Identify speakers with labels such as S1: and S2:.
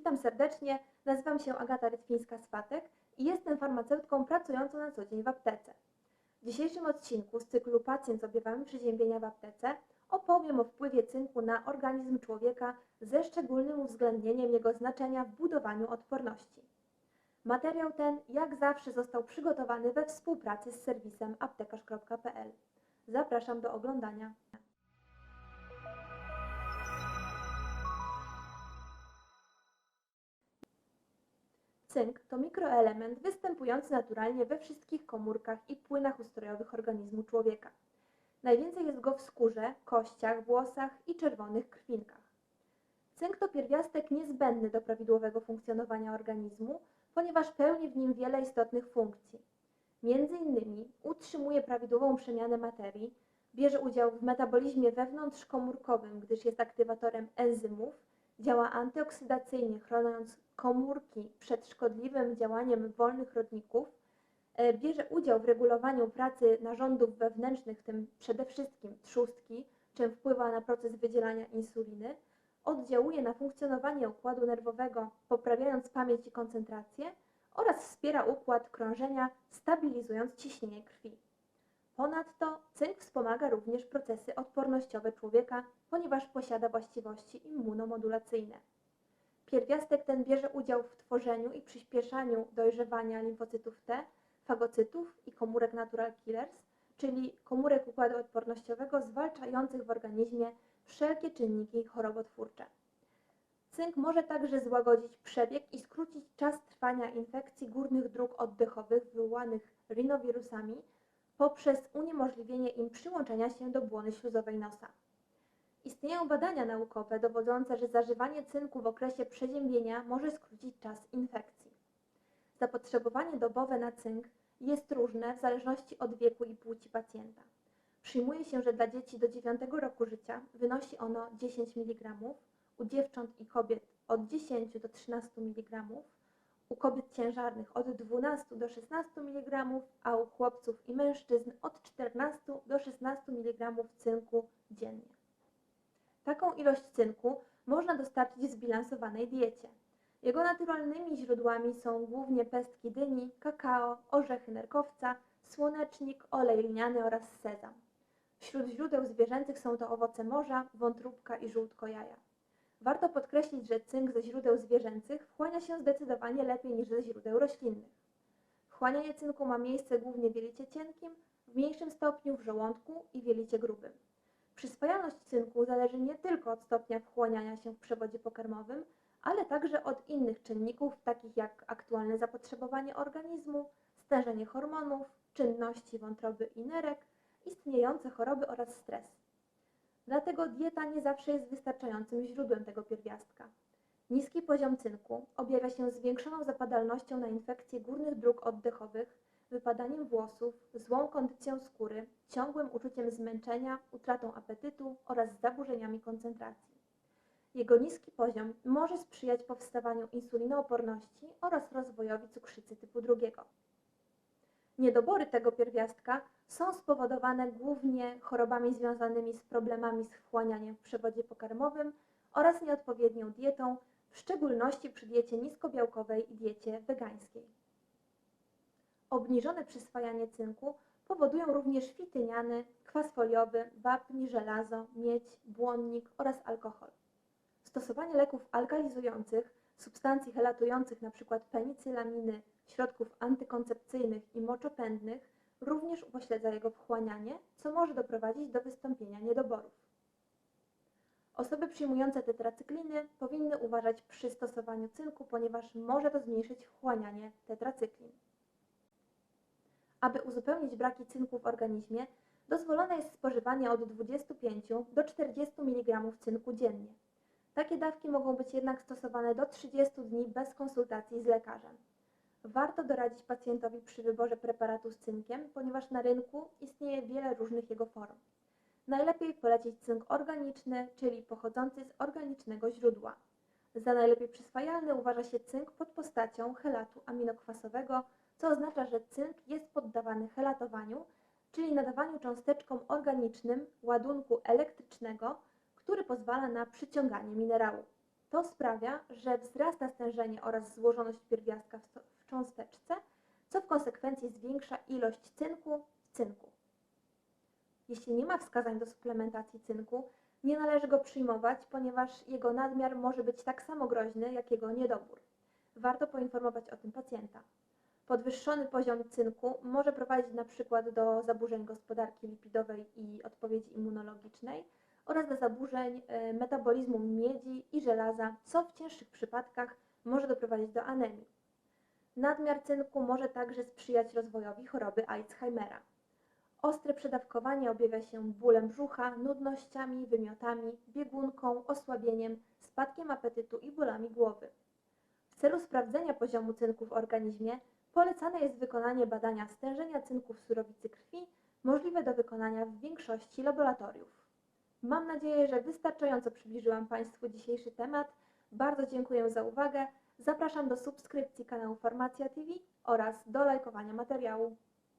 S1: Witam serdecznie, nazywam się Agata Rytwińska-Swatek i jestem farmaceutką pracującą na co dzień w aptece. W dzisiejszym odcinku z cyklu Pacjent z objawami przeziębienia w aptece opowiem o wpływie cynku na organizm człowieka ze szczególnym uwzględnieniem jego znaczenia w budowaniu odporności. Materiał ten, jak zawsze, został przygotowany we współpracy z serwisem aptekarz.pl. Zapraszam do oglądania. Cynk to mikroelement występujący naturalnie we wszystkich komórkach i płynach ustrojowych organizmu człowieka. Najwięcej jest go w skórze, kościach, włosach i czerwonych krwinkach. Cynk to pierwiastek niezbędny do prawidłowego funkcjonowania organizmu, ponieważ pełni w nim wiele istotnych funkcji. Między innymi utrzymuje prawidłową przemianę materii, bierze udział w metabolizmie wewnątrzkomórkowym, gdyż jest aktywatorem enzymów, działa antyoksydacyjnie, chroniąc komórki przed szkodliwym działaniem wolnych rodników, e, bierze udział w regulowaniu pracy narządów wewnętrznych, w tym przede wszystkim trzustki, czym wpływa na proces wydzielania insuliny, oddziałuje na funkcjonowanie układu nerwowego, poprawiając pamięć i koncentrację oraz wspiera układ krążenia, stabilizując ciśnienie krwi. Ponadto cynk wspomaga również procesy odpornościowe człowieka, ponieważ posiada właściwości immunomodulacyjne. Pierwiastek ten bierze udział w tworzeniu i przyspieszaniu dojrzewania limfocytów T, fagocytów i komórek natural killers, czyli komórek układu odpornościowego zwalczających w organizmie wszelkie czynniki chorobotwórcze. Cynk może także złagodzić przebieg i skrócić czas trwania infekcji górnych dróg oddechowych wywołanych rinowirusami poprzez uniemożliwienie im przyłączenia się do błony śluzowej nosa. Istnieją badania naukowe dowodzące, że zażywanie cynku w okresie przeziębienia może skrócić czas infekcji. Zapotrzebowanie dobowe na cynk jest różne w zależności od wieku i płci pacjenta. Przyjmuje się, że dla dzieci do 9 roku życia wynosi ono 10 mg, u dziewcząt i kobiet od 10 do 13 mg, u kobiet ciężarnych od 12 do 16 mg, a u chłopców i mężczyzn od 14 do 16 mg cynku dziennie. Taką ilość cynku można dostarczyć w zbilansowanej diecie. Jego naturalnymi źródłami są głównie pestki dyni, kakao, orzechy nerkowca, słonecznik, olej lniany oraz sezam. Wśród źródeł zwierzęcych są to owoce morza, wątróbka i żółtko jaja. Warto podkreślić, że cynk ze źródeł zwierzęcych wchłania się zdecydowanie lepiej niż ze źródeł roślinnych. Wchłanianie cynku ma miejsce głównie w jelicie cienkim, w mniejszym stopniu w żołądku i w jelicie grubym. Przyswajalność cynku zależy nie tylko od stopnia wchłaniania się w przewodzie pokarmowym, ale także od innych czynników, takich jak aktualne zapotrzebowanie organizmu, stężenie hormonów, czynności wątroby i nerek, istniejące choroby oraz stres. Dlatego dieta nie zawsze jest wystarczającym źródłem tego pierwiastka. Niski poziom cynku objawia się zwiększoną zapadalnością na infekcje górnych dróg oddechowych, wypadaniem włosów, złą kondycją skóry, ciągłym uczuciem zmęczenia, utratą apetytu oraz zaburzeniami koncentracji. Jego niski poziom może sprzyjać powstawaniu insulinooporności oraz rozwojowi cukrzycy typu drugiego. Niedobory tego pierwiastka są spowodowane głównie chorobami związanymi z problemami z wchłanianiem w przewodzie pokarmowym oraz nieodpowiednią dietą, w szczególności przy diecie niskobiałkowej i diecie wegańskiej. Obniżone przyswajanie cynku powodują również fityniany, kwas foliowy, wapń, żelazo, miedź, błonnik oraz alkohol. Stosowanie leków alkalizujących, substancji helatujących np. penicylaminy, środków antykoncepcyjnych i moczopędnych również upośledza jego wchłanianie, co może doprowadzić do wystąpienia niedoborów. Osoby przyjmujące tetracykliny powinny uważać przy stosowaniu cynku, ponieważ może to zmniejszyć wchłanianie tetracyklin. Aby uzupełnić braki cynku w organizmie, dozwolone jest spożywanie od 25 do 40 mg cynku dziennie. Takie dawki mogą być jednak stosowane do 30 dni bez konsultacji z lekarzem. Warto doradzić pacjentowi przy wyborze preparatu z cynkiem, ponieważ na rynku istnieje wiele różnych jego form. Najlepiej polecić cynk organiczny, czyli pochodzący z organicznego źródła. Za najlepiej przyswajalny uważa się cynk pod postacią helatu aminokwasowego, co oznacza, że cynk jest poddawany helatowaniu, czyli nadawaniu cząsteczkom organicznym ładunku elektrycznego, który pozwala na przyciąganie minerału. To sprawia, że wzrasta stężenie oraz złożoność pierwiastka w cząsteczce, co w konsekwencji zwiększa ilość cynku w cynku. Jeśli nie ma wskazań do suplementacji cynku, nie należy go przyjmować, ponieważ jego nadmiar może być tak samo groźny jak jego niedobór. Warto poinformować o tym pacjenta. Podwyższony poziom cynku może prowadzić na przykład do zaburzeń gospodarki lipidowej i odpowiedzi immunologicznej oraz do zaburzeń e, metabolizmu miedzi i żelaza, co w cięższych przypadkach może doprowadzić do anemii. Nadmiar cynku może także sprzyjać rozwojowi choroby Alzheimera. Ostre przedawkowanie objawia się bólem brzucha, nudnościami, wymiotami, biegunką, osłabieniem, spadkiem apetytu i bólami głowy. W celu sprawdzenia poziomu cynku w organizmie polecane jest wykonanie badania stężenia cynku w surowicy krwi, możliwe do wykonania w większości laboratoriów. Mam nadzieję, że wystarczająco przybliżyłam Państwu dzisiejszy temat. Bardzo dziękuję za uwagę. Zapraszam do subskrypcji kanału Farmacja TV oraz do lajkowania materiału.